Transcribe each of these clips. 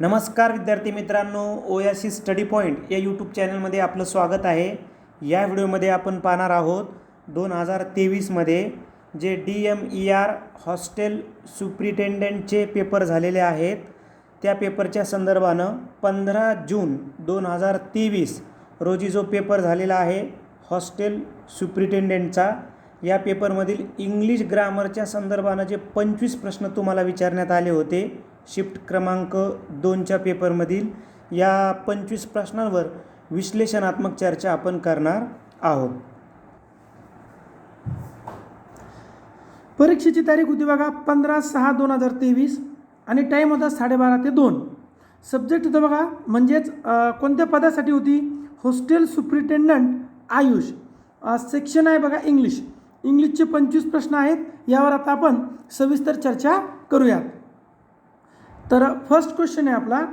नमस्कार विद्यार्थी मित्रांनो ओयासी स्टडी पॉईंट या यूट्यूब चॅनलमध्ये आपलं स्वागत आहे. या व्हिडिओमध्ये आपण पाहणार आहोत दोन हजार तेवीसमध्ये जे D M E R hostel सुप्रिटेंडंटचे paper झालेले आहेत. त्या पेपरच्या संदर्भानं पंधरा जून दोन हजार तेवीस रोजी जो पेपर झालेला आहे हॉस्टेल सुप्रिटेंडंटचा या पेपरमधील इंग्लिश ग्रामरच्या संदर्भानं जे पंचवीस प्रश्न तुम्हाला विचारण्यात आले होते शिफ्ट क्रमांक दोनच्या पेपरमधील या पंचवीस प्रश्नांवर विश्लेषणात्मक चर्चा आपण करणार आहोत. परीक्षेची तारीख होती बघा पंधरा सहा दोन हजार तेवीस आणि टाईम होता साडेबारा ते दोन. सब्जेक्ट होता बघा म्हणजेच कोणत्या पदासाठी होती? Hostel superintendent Ayush. सेक्शन आहे बघा इंग्लिश इंग्लिशचे पंचवीस प्रश्न आहेत यावर आता आपण सविस्तर चर्चा करूयात. तर फर्स्ट क्वेश्चन आहे आपला.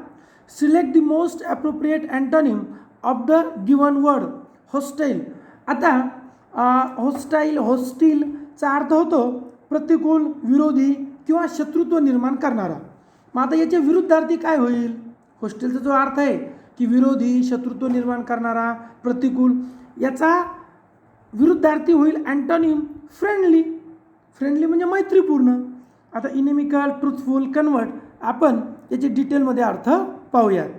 Select the most appropriate antonym of the given word hostile आता हॉस्टाईल हॉस्टिलचा अर्थ होतो प्रतिकूल विरोधी किंवा शत्रुत्व निर्माण करणारा. मग आता याच्या विरुद्धार्थी काय होईल? हॉस्टेलचा जो अर्थ आहे की विरोधी शत्रुत्व निर्माण करणारा प्रतिकूल याचा विरुद्धार्थी होईल अँटोनिम फ्रेंडली फ्रेंडली म्हणजे मैत्रीपूर्ण. आता इनेमिकल ट्रुथफुल कन्वर्ट आपण याची डिटेलमध्ये अर्थ पाहूयात.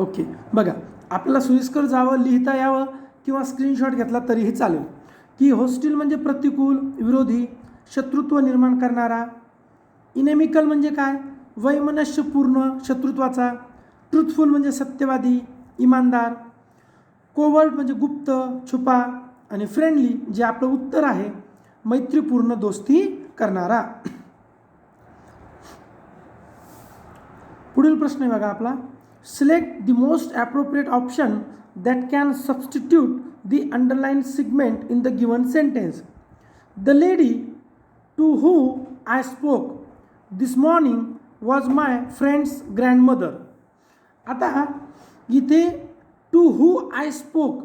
ओके बघा आपल्याला सोयीस्कर जावं लिहिता यावं किंवा स्क्रीनशॉट घेतला तरीही चालेल. की हॉस्टेल म्हणजे प्रतिकूल विरोधी शत्रुत्व निर्माण करणारा इनेमिकल म्हणजे काय? वैमनस्यपूर्ण शत्रुत्वाचा ट्रुथफुल म्हणजे सत्यवादी इमानदार कोवर्ट म्हणजे गुप्त छुपा आणि फ्रेंडली जे आपलं उत्तर आहे मैत्रीपूर्ण दोस्ती करणारा. पुढील प्रश्न आहे बघा आपला. Select the most appropriate option that can substitute the underline segment in the given sentence the lady to who I spoke this morning was my friend's grandmother आता इथे टू हू आय स्पोक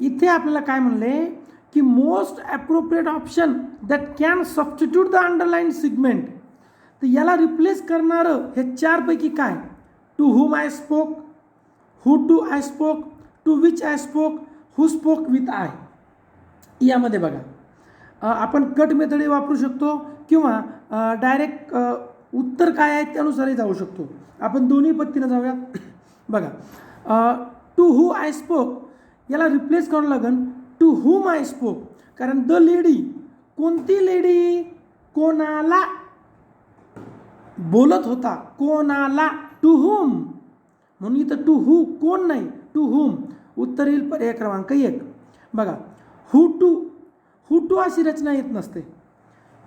इथे आपल्याला काय म्हणले? की most appropriate option that can substitute the underline segment तर याला replace करणारं हे चारपैकी काय? To whom I spoke who to I spoke to which I spoke who spoke with I यामध्ये बघा. आपण कट मेथडही वापरू शकतो किंवा डायरेक्ट उत्तर काय आहे त्यानुसारही जाऊ शकतो. आपण दोन्ही पत्तीनं जाऊयात बघा. टू हू आय स्पोक याला रिप्लेस करावं लागेल टू हुम आय स्पोक कारण द लेडी कोणती लेडी कोणाला बोलत होता कोणाला? To whom? म्हणून इथं टू हू कोण नाही टू हुम. उत्तर येईल पर्याय क्रमांक एक. बघा हू टू हू टू अशी रचना येत नसते.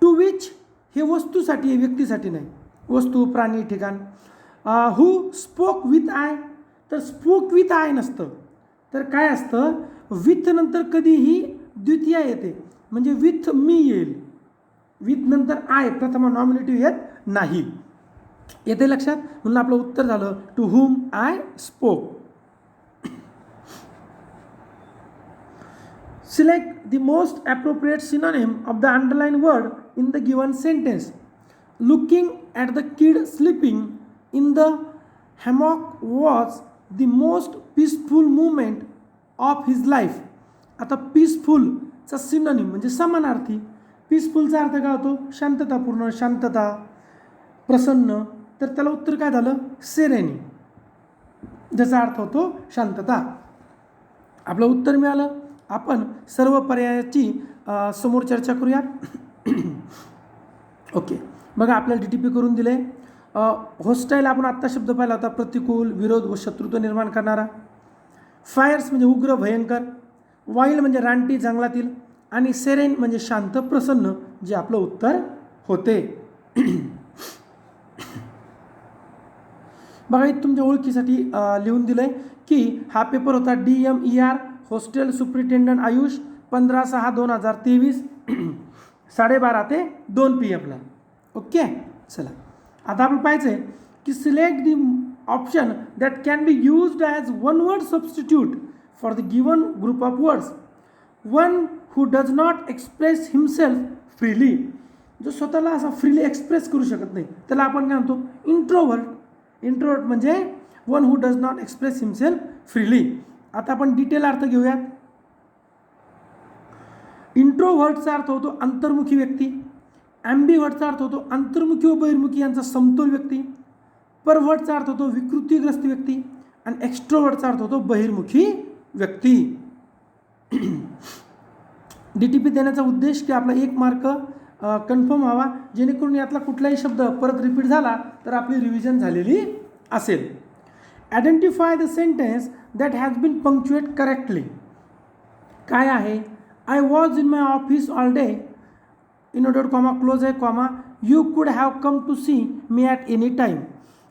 टू विच हे वस्तूसाठी व्यक्तीसाठी नाही. वस्तू प्राणी ठिकाण. हू स्पोक विथ आय तर स्पोक विथ आय नसतं. तर काय असतं? विथ नंतर कधीही द्वितीय येते. म्हणजे विथ मी येईल. विथ नंतर आय प्रथमा नॉमिनेटिव्ह येत नाही. येते लक्षात? म्हणून आपलं उत्तर झालं to whom I spoke select the most appropriate synonym of the underline word in the given sentence looking at the kid sleeping in the hammock was the most peaceful movement of his life आता पीसफुलचा synonym म्हणजे समानार्थी. पीसफुलचा अर्थ काय होतो? शांततापूर्ण शांतता प्रसन्न. तर त्याला उत्तर काय झालं? सेरेनी. ज्याचा अर्थ होतो शांतता. आपलं उत्तर मिळालं. आपण सर्व पर्यायाची समोर चर्चा करूयात ओके. बघा आपल्याला डी टी पी करून दिले होस्टाईल आपण आत्ता शब्द पाहिला होता प्रतिकूल विरोध व शत्रुत्व निर्माण करणारा. फायर्स म्हणजे उग्र भयंकर. वाईल म्हणजे रानटी जंगलातील. आणि सेरेन म्हणजे शांत प्रसन्न जे आपलं उत्तर होते. बघा इथं तुमच्या ओळखीसाठी लिहून दिलं आहे की हा पेपर होता D M E R hostel superintendent Ayush पंधरा सहा दोन हजार तेवीस साडेबारा ते दोन पी एफला ओके? चला. आता आपण पाहायचं आहे की select the option that can be used as one word substitute for the given group of words one who does not express himself freely जो स्वतःला असा फ्रीली एक्सप्रेस करू शकत नाही त्याला आपण काय म्हणतो? इंट्रोवर्ट इंट्रोवर्ट म्हणजे one who does not express himself freely आता आपण डिटेल अर्थ घेऊयात. इंट्रोव्हर्टचा अर्थ होतो अंतर्मुखी व्यक्ती. ॲम्बिव्हर्टचा अर्थ होतो अंतर्मुखी व बहिर्मुखी यांचा समतोल व्यक्ती. परव्हर्टचा अर्थ होतो विकृतीग्रस्त व्यक्ती. आणि एक्स्ट्रोवर्टचा अर्थ होतो बहिर्मुखी व्यक्ती. डी टी पी देण्याचा उद्देश की आपला एक मार्क कन्फर्म व्हावा. जेणेकरून यातला कुठलाही शब्द परत रिपीट झाला तर आपली रिव्हिजन झालेली असेल. Identify the sentence that has been punctuate correctly काय आहे? I was in my office all day in order comma close आहे comma you could have come to see me at any time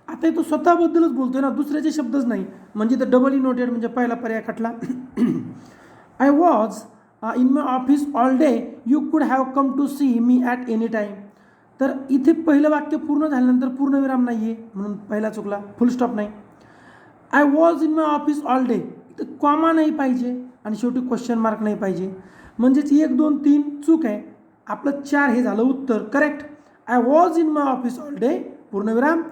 आता तो स्वतःबद्दलच बोलतोय ना दुसऱ्याचे शब्दच नाही. म्हणजे द डबल इनोटेड म्हणजे पहिला पर्याय खटला. I was in my office all day you could have come to see me at any time तर इथे पहिलं वाक्य पूर्ण झाल्यानंतर पूर्णविराम नाही आहे म्हणून पहिला चुकला. फुल स्टॉप नाही. I was in my office all day इथं कॉमा नाही पाहिजे आणि शेवटी क्वेश्चन मार्क नाही पाहिजे. म्हणजेच एक दोन तीन चूक आहे. आपलं चार हे झालं उत्तर. Correct I was in my office all day पूर्णविराम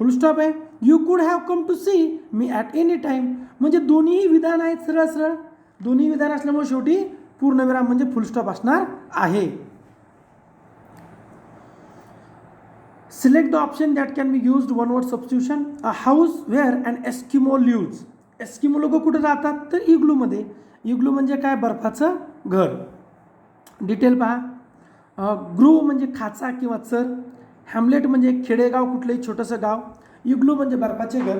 फुल स्टॉप आहे. You could have come to see me at any time म्हणजे दोन्हीही विधान आहेत सरळ सरळ. दोन्ही विधान असल्यामुळे शेवटी पूर्णविराम म्हणजे फुलस्टॉप असणार आहे. Select the option that can be used one word substitution a house where and Eskimo lives Eskimo लोक कुठे राहतात? तर इग्लूमध्ये. इग्लू म्हणजे काय? बर्फाचं घर. डिटेल पहा. ग्रू म्हणजे खाचा किंवा चर. हॅमलेट म्हणजे खेडेगाव कुठलंही छोटंसं गाव. इग्लू म्हणजे बर्फाचे घर.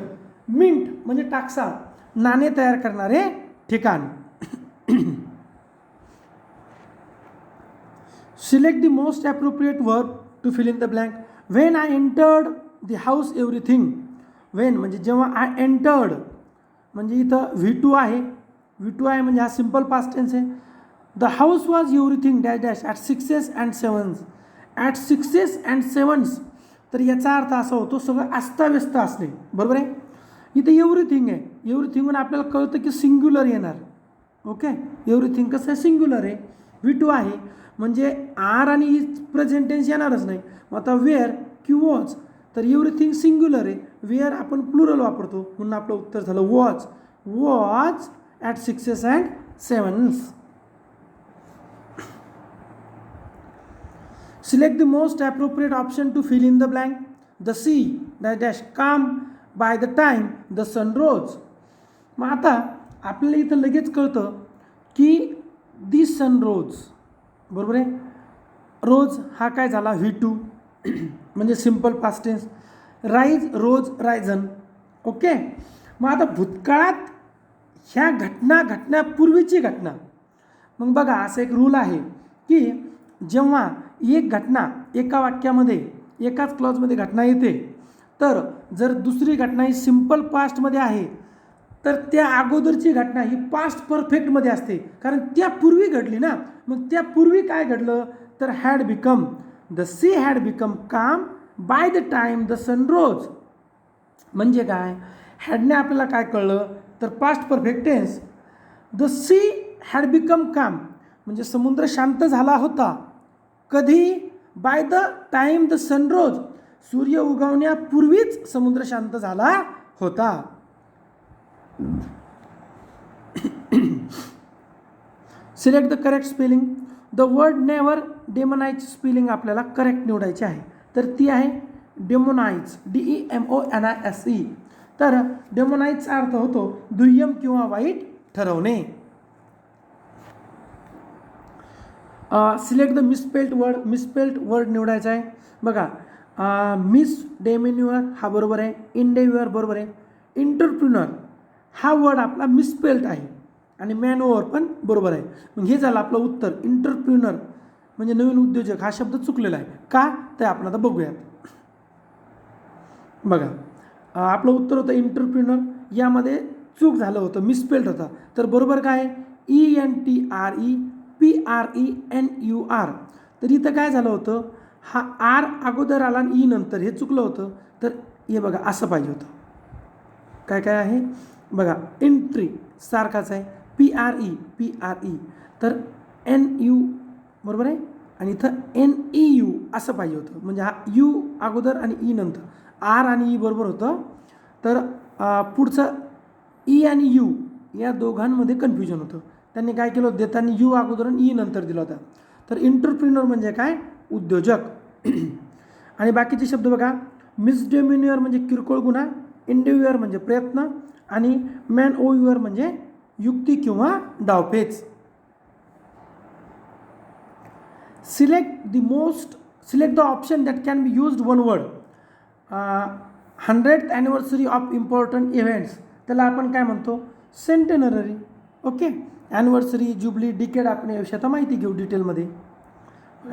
मिंट म्हणजे टाकसा नाणे तयार करणारे ठिकाण. Select the most appropriate work to fill in the blank when I entered the house everything when म्हणजे जेव्हा आय एंटर्ड म्हणजे इथं व्ही टू आहे. व्ही टू आहे म्हणजे हा सिंपल पास्ट टेन्स आहे. The house was everything dash dash at sixes and sevens at sixes and sevens तर याचा अर्थ असा होतो सगळं अस्ताव्यस्त असणे बरोबर आहे? इथं एव्हरीथिंग आहे. एव्हरीथिंगून आपल्याला कळतं की सिंग्युलर येणार. ओके एव्हरीथिंग कसं आहे? सिंग्युलर आहे. व्ही टू आहे. म्हणजे आर आणि इज प्रेझेंट टेन्स येणारच नाही. मग आता वेअर की वॉज तर एव्हरीथिंग सिंग्युलर आहे. वेअर आपण प्लुरल वापरतो. म्हणून आपलं उत्तर झालं was was at sixes and sevens select the most appropriate option to fill in the blank the sea dash dash calm by the time the sun rose मग आता आपल्याला इथं लगेच कळतं की दी सन रोज बरोबर आहे? रोज हा काय झाला? व्ही टू म्हणजे simple past tense rise rose risen okay मग आता भूतकाळात ह्या घटना घटण्यापूर्वीची घटना. मग बघा असं एक रूल आहे की जेव्हा एक घटना एका वाक्यामध्ये एकाच क्लॉजमध्ये घटना येते तर जर दुसरी घटना ही सिंपल पास्टमध्ये आहे तर त्या अगोदरची घटना ही पास्ट परफेक्टमध्ये असते. कारण त्यापूर्वी घडली ना. मग त्यापूर्वी काय घडलं? तर had become the sea had become calm by the time the sun rose म्हणजे काय? हॅडने आपल्याला काय कळलं? तर past perfect tense the sea had become calm म्हणजे समुद्र शांत झाला होता. कधी? By the time the sun rose सूर्य उगवण्यापूर्वीच समुद्र शांत झाला होता. Select the correct spelling the word never demonise spelling आपल्याला करेक्ट निवडायची आहे. तर ती आहे demonise D E M O N I S E तर डेमोनाईजचा अर्थ होतो दुय्यम किंवा वाईट ठरवणे. Select the misspelt word misspelt word निवडायचा आहे. बघा मिस डेमेन्युअर हा बरोबर आहे. इंडेव्युअर बरोबर आहे. इंटरप्रुनर हा वर्ड आपला मिसपेल्ट आहे. आणि मॅनओवर पण बरोबर आहे. मग हे झालं आपलं उत्तर. इंटरप्रिनर म्हणजे नवीन उद्योजक. हा शब्द चुकलेला आहे. का? ते आपण आता बघूयात. बघा. आपलं उत्तर होतं इंटरप्रिनर यामध्ये चूक झालं होतं. मिसपेल्ट होता. तर बरोबर काय E N T R E P R E N E U R इथं काय झालं होतं? हा आर अगोदर आला आणि ई नंतर. हे चुकलं होतं. तर हे बघा असं पाहिजे होतं. काय काय आहे? बघा एंट्री सारखाच आहे. P R E P R E तर एन यू बरोबर आहे? आणि इथं एन ई यू असं पाहिजे होतं. म्हणजे हा यू अगोदर आणि ई नंतर. आर आणि ई बरोबर होतं. तर पुढचं ई आणि यू या दोघांमध्ये कन्फ्युजन होतं. त्यांनी काय केलं होतं? देताना यू अगोदर आणि ई नंतर दिला होता. तर इंटरप्रिन्युअर म्हणजे काय? उद्योजक. आणि बाकीचे शब्द बघा. मिसडेमिन्युअर म्हणजे किरकोळ गुन्हा. इंडिव्युअर म्हणजे प्रयत्न. आणि मॅन ओ युअर म्हणजे युक्ती किंवा डावपेच select the most select the option that can be used one word hundred anniversary of important events त्याला आपण काय म्हणतो? Centenary okay anniversary jubilee decade आपण याविषयी आता माहिती घेऊ डिटेलमध्ये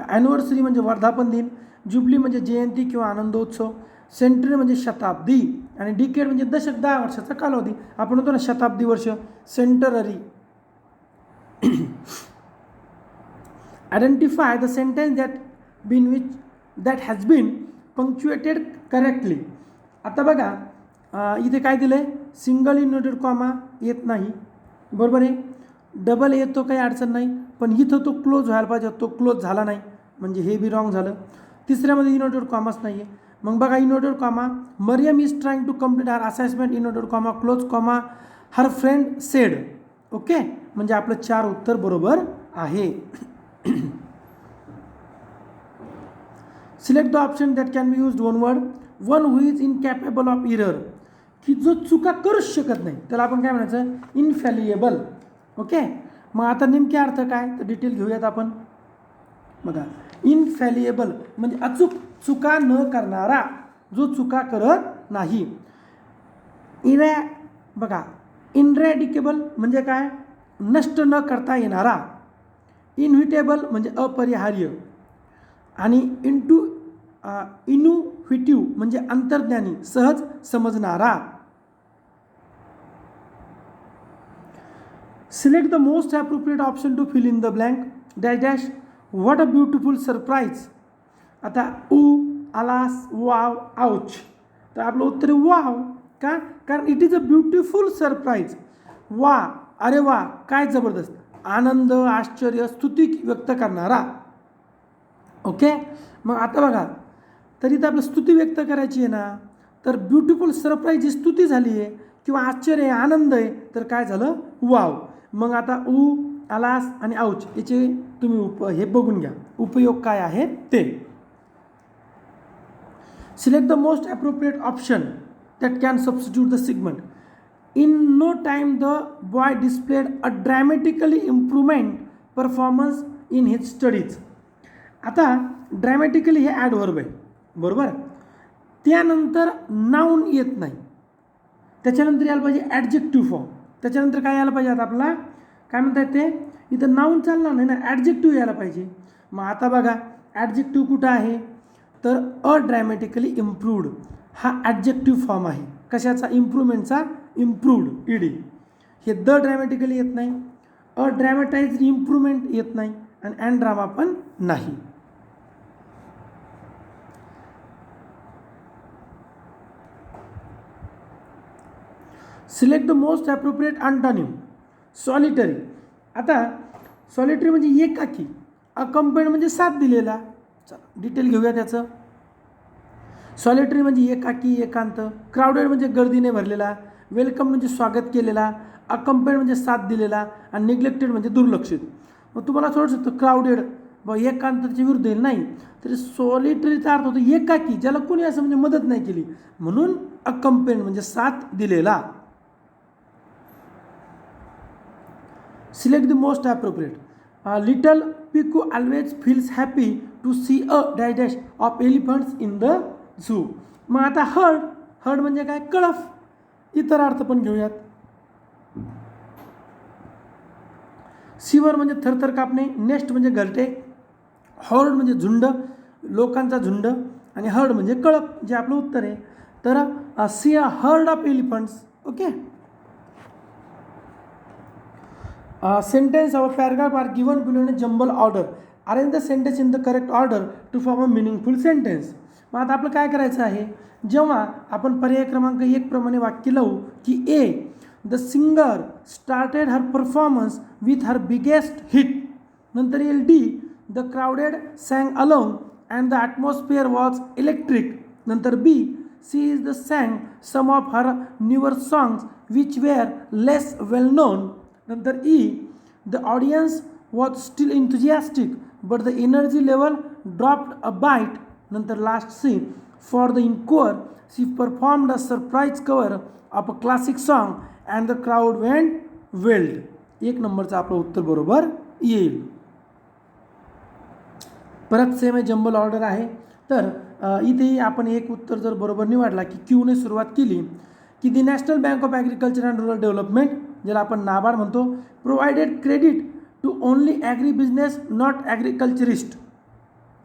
ॲनिव्हर्सरी म्हणजे वर्धापन दिन. जुबली म्हणजे जयंती किंवा आनंदोत्सव. सेंट्री म्हणजे शताब्दी आणि डिकेड म्हणजे दशक दहा वर्षाचा कालावधी. आपण म्हणतो ना शताब्दी वर्ष centenary. Identify the sentence that been which that has been punctuated correctly आता बघा इथे काय दिलं आहे सिंगल इन्व्हर्टेड कॉमा येत नाही. बरोबर आहे? डबल येतो काही अडचण नाही. पण इथं तो क्लोज व्हायला पाहिजे. तो क्लोज झाला नाही. म्हणजे हे बी रॉंग झालं. तिसऱ्यामध्ये इन्व्हर्टेड कॉमाच नाही आहे मग बघा inverted comma Mariam is trying to complete her assessment inverted comma close comma her friend said okay म्हणजे आपलं चार उत्तर बरोबर आहे. Select the option that can be use one word one who is incapable of error की जो चुका करूच शकत नाही. त्याला आपण काय म्हणायचं? इनफॅलिएबल ओके मग आता नेमके अर्थ काय? तर डिटेल घेऊयात आपण. बघा. इनफॅलिएबल म्हणजे अचूक. चुका न करणारा जो चुका करत नाही. इरॅ बघा इनरॅडिकेबल म्हणजे काय? नष्ट न करता येणारा. इनव्हिटेबल म्हणजे अपरिहार्य. आणि इंटू इनोव्हेटिव्ह म्हणजे अंतर्ज्ञानी सहज समजणारा. Select the most appropriate option to fill in the blank dash dash what a beautiful surprise आता ऊ आलास वाव आउच तर आपलं उत्तर वाव. का? कारण it is a beautiful surprise वा अरे वा काय जबरदस्त. आनंद आश्चर्य स्तुती व्यक्त करणारा. ओके मग आता बघा. तरी तर आपलं स्तुती व्यक्त करायची आहे ना. तर ब्युटिफुल सरप्राईज ही स्तुती झाली आहे किंवा आश्चर्य आहे आनंद आहे तर काय झालं? वाव. मग आता ऊ आलास आणि औच याचे तुम्ही उप हे बघून घ्या. उपयोग काय आहे ते. Select the most appropriate option that can substitute the segment. In no time the boy displayed a dramatically improvement performance in his studies आता ड्रॅमॅटिकली हे ॲड वर्ब आहे. बरोबर? त्यानंतर नाऊन येत नाही. त्याच्यानंतर यायला पाहिजे ॲडजेक्टिव्ह फॉर्म त्याच्यानंतर काय यायला पाहिजे आता आपला? काय म्हणतात ते? इथं नाऊन चालणार नाही ना ॲडजेक्टिव्ह यायला पाहिजे. मग आता बघा ॲडजेक्टिव्ह कुठं आहे? तर अ ड्रॅमॅटिकली इम्प्रूवड हा ॲडजेक्टिव्ह फॉर्म आहे. कशाचा? इम्प्रूव्हमेंटचा इम्प्रूवड ईडी हे द ड्रॅमॅटिकली येत नाही. अ ड्रॅमॅटाईज इम्प्रूव्हमेंट येत नाही आणि अँड ड्रामा पण नाही. Select the most appropriate antonym solitary आता सॉलिटरी म्हणजे एकाकी. अकंपेंड म्हणजे साथ दिलेला. चला डिटेल घेऊया त्याचं. सॉलिटरी म्हणजे एकाकी एकांत. क्राऊडेड म्हणजे गर्दीने भरलेला. वेलकम म्हणजे स्वागत केलेला. अकम्पेड म्हणजे साथ दिलेला. आणि निग्लेक्टेड म्हणजे दुर्लक्षित. मग तुम्हाला थोडंसं शकतं क्राऊडेड व एकांताच्या विरुद्ध येईल. नाही. तर सॉलिटरीचा अर्थ होतो एकाकी ज्याला कोणी असं म्हणजे मदत नाही केली. म्हणून अकम्पेड म्हणजे साथ दिलेला. Select the most appropriate little Piku always feels happy to see a dash dash of elephants in the zoo मग आता हर्ड हर्ड म्हणजे काय? कळफ. इतर अर्थ पण घेऊयात. सिवर म्हणजे थरथर कापणे नेस्ट म्हणजे घरटे हॉर्ड म्हणजे झुंड लोकांचा झुंड आणि हर्ड म्हणजे कळप जे आपलं उत्तर आहे. तर C a herd of elephants okay sentence of paragraph are given below in jumble order arrange the sentence in the correct order to form a meaningful sentence मग आता आपलं काय करायचं आहे? जेव्हा आपण पर्याय क्रमांक एक प्रमाणे वाक्य लावू की A the singer started her performance with her biggest hit नंतर येईल D the crowded sang along and the atmosphere was electric नंतर B C is the sang some of her newer songs which were less well known नंतर E the audience was still enthusiastic but the energy level dropped a bite नंतर last C for the encore C performed a surprise cover of a classic song and the crowd went wild एक नंबरचं आपलं उत्तर बरोबर येईल. परत same आहे jumble order आहे. तर इथेही आपण एक उत्तर जर बरोबर निवडला की क्यूने सुरुवात केली की the National Bank of Agriculture and Rural Development ज्याला आपण नाबार्ड म्हणतो provided credit to only agri business not agriculturist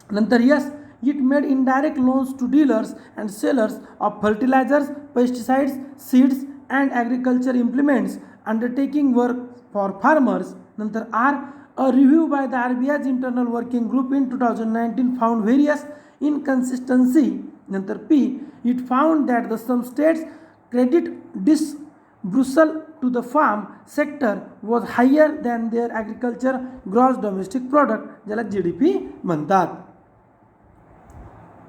नंतर yes it made indirect loans to dealers and sellers of fertilisers pesticides seeds and agriculture implements undertaking work for farmers नंतर R a review by the R B I's internal working group in two thousand nineteen found various inconsistency नंतर P it found that the some states credit disbursal to the farm sector was higher than their agriculture gross domestic product ज्याला G D P म्हणतात.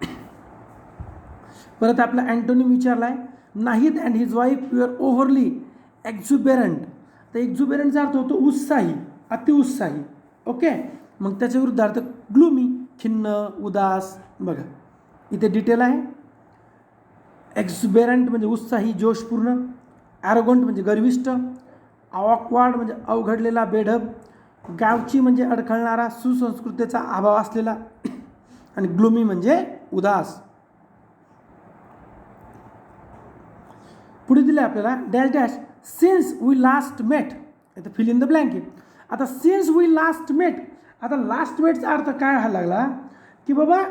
परत आपला antonym विचारला आहे नाहीत and his wife your overly exuberant तर एक्झुबेरंटचा अर्थ होतो उत्साही अतिउत्साही. ओके मग त्याच्या विरुद्ध अर्थ ग्लुमी खिन्न उदास. बघा इथे डिटेल आहे. एक्झुबेरंट म्हणजे उत्साही जोशपूर्ण. ॲरोगंट म्हणजे गर्विष्ट ऑकवार्ड म्हणजे अवघडलेला बेढब गावची म्हणजे अडखळणारा सुसंस्कृतीचा अभाव असलेला आणि ग्लुमी म्हणजे उदास. पुढे दिले आपल्याला dash dash since we last met आता फिल इन द ब्लँकेट आता सिन्स वी लास्ट मेट आता लास्ट मेटचा अर्थ काय व्हायला लागला? की बाबा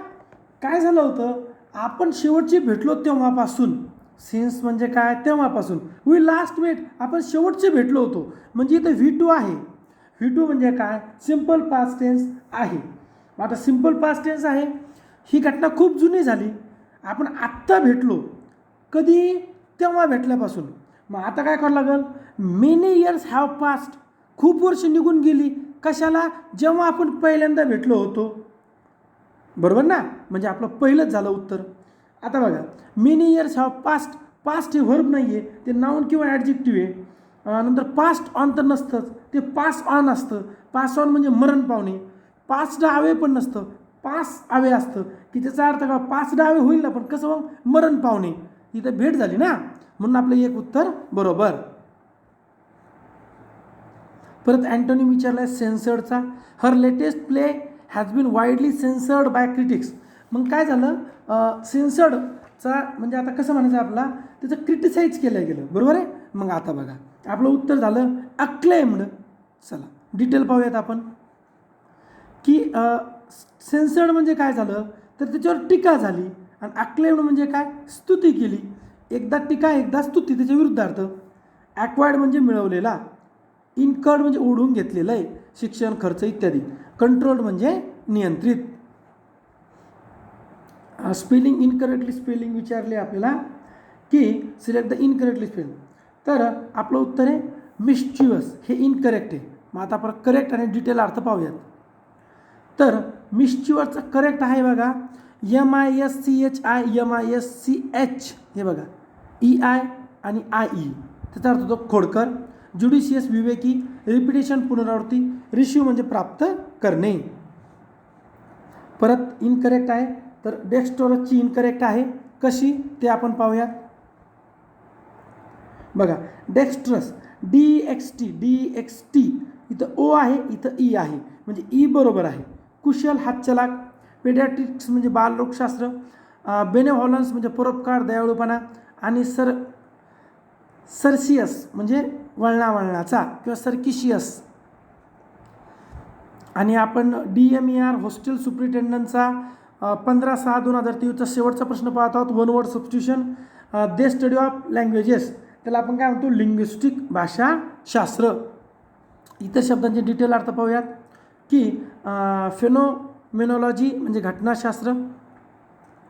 काय झालं होतं? आपण शेवटची भेटलो तेव्हापासून. सिन्स म्हणजे काय? तेव्हापासून. वी लास्ट मेट आपण शेवटचे भेटलो होतो. म्हणजे इथं व्ही टू आहे. व्ही टू म्हणजे काय? सिंपल पास्ट टेन्स आहे. मग आता सिंपल पास्ट टेन्स आहे. ही घटना खूप जुनी झाली. आपण आत्ता भेटलो. कधी? तेव्हा भेटल्यापासून. मग आता काय करावं लागेल? मेनी इयर्स हॅव पास्ट खूप वर्ष निघून गेली. कशाला? जेव्हा आपण पहिल्यांदा भेटलो होतो. बरोबर ना? म्हणजे आपलं पहिलंच झालं उत्तर. आता बघा मेनी इयर्स हा पास्ट पास्ट हे व्हर्ब नाही आहे ते नाऊन किंवा ॲडजेक्टिव्ह आहे. नंतर पास्ट ऑन तर नसतंच ते पास ऑन असतं. पास ऑन म्हणजे मरण पावणे. पाच डावे पण नसतं. पास आवे असतं. की त्याचा अर्थ का पाच डावे होईल ना पण कसं मग? मरण पावणे. इथं भेट झाली ना? म्हणून आपलं एक उत्तर बरोबर. परत अँटोनी विचारला आहे सेन्सर्डचा her latest play has been widely censured by critics मग काय झालं? सेन्सर्डचा म्हणजे आता कसं म्हणायचं आपला त्याचं क्रिटिसाईज केलं गेलं. बरोबर आहे? मग आता बघा. आपलं उत्तर झालं अक्लेम्ड चला डिटेल पाहूयात आपण. की सेन्सर्ड म्हणजे काय झालं? तर त्याच्यावर टीका झाली आणि अक्लेम्ड म्हणजे काय? स्तुती केली. एकदा टीका एकदा स्तुती त्याच्या विरुद्धार्थ. ॲक्वायर्ड म्हणजे मिळवलेला. इनकर्ड म्हणजे ओढून घेतलेलं आहे. शिक्षण खर्च इत्यादी. कंट्रोल्ड म्हणजे नियंत्रित. स्पेलिंग इनकरेक्टली स्पेलिंग विचारले आपल्याला की सिलेक्ट द इनकरेक्टली स्पेलिंग तर आपलं उत्तर आहे मिश्च्युअस हे इनकरेक्ट आहे. मग आता आपण करेक्ट आणि डिटेल अर्थ पाहूयात. तर मिस्चिवरचा करेक्ट आहे बघा. M I S C H M I S C H H हे बघा. ई आय आणि आय ई त्याचा अर्थ होतो खोडकर. ज्युडिशियस विवेकी रिपिटेशन पुनरावृत्ती रिश्यू म्हणजे प्राप्त करणे. परत इनकरेक्ट आहे. तर डेक्स्टोरसची इनकरेक्ट आहे. कशी? ते आपण पाहूयात. बघा dextrous D X T D X T इथं ओ आहे इथं ई आहे. म्हणजे ई बरोबर आहे. कुशल हातचलाक पेडॅट्रिक्स म्हणजे बालरोगशास्त्र बेनेव्हॉलन्स म्हणजे परोपकार दयाळूपणा आणि सर सरसियस म्हणजे वळणावळणाचा किंवा सर्किशियस. आणि आपण D M E R hostel सुप्रिटेंडंटचा पंधरा सहा दोन हजार तेवीसचा शेवटचा प्रश्न पाहत आहोत. One word substitution the study of languages त्याला आपण काय म्हणतो? लिंग्विस्टिक भाषाशास्त्र इतर शब्दांचे डिटेल अर्थ पाहूयात. की फेनोमेनॉलॉजी म्हणजे घटनाशास्त्र.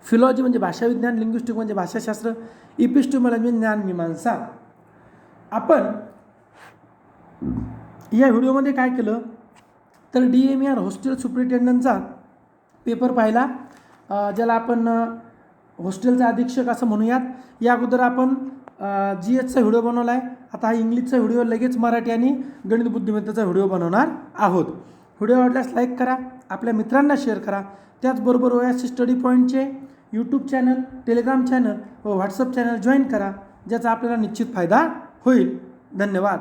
फिलॉजी म्हणजे भाषाविज्ञान. लिंग्विस्टिक म्हणजे भाषाशास्त्र. इपिस्टोमॉलॉजी म्हणजे ज्ञानमीमांसा. आपण या व्हिडिओमध्ये काय केलं? तर डी एम आर हॉस्टेल सुप्रिटेंडंटचा पेपर पाहिला. ज्याला आपण हॉस्टेलचा अधीक्षक असं म्हणूयात. या अगोदर आपण जी एचचा व्हिडिओ बनवला आहे आता हा इंग्लिशचा व्हिडिओ लगेच मराठी आणि गणित बुद्धिमत्तेचा व्हिडिओ बनवणार आहोत. व्हिडिओ आवडल्यास लाईक करा आपल्या मित्रांना शेअर करा. त्याचबरोबर ओयासी स्टडी पॉईंटचे यूट्यूब चॅनल टेलिग्राम चॅनल व व्हॉट्सअप चॅनल जॉईन करा ज्याचा आपल्याला निश्चित फायदा होईल. धन्यवाद.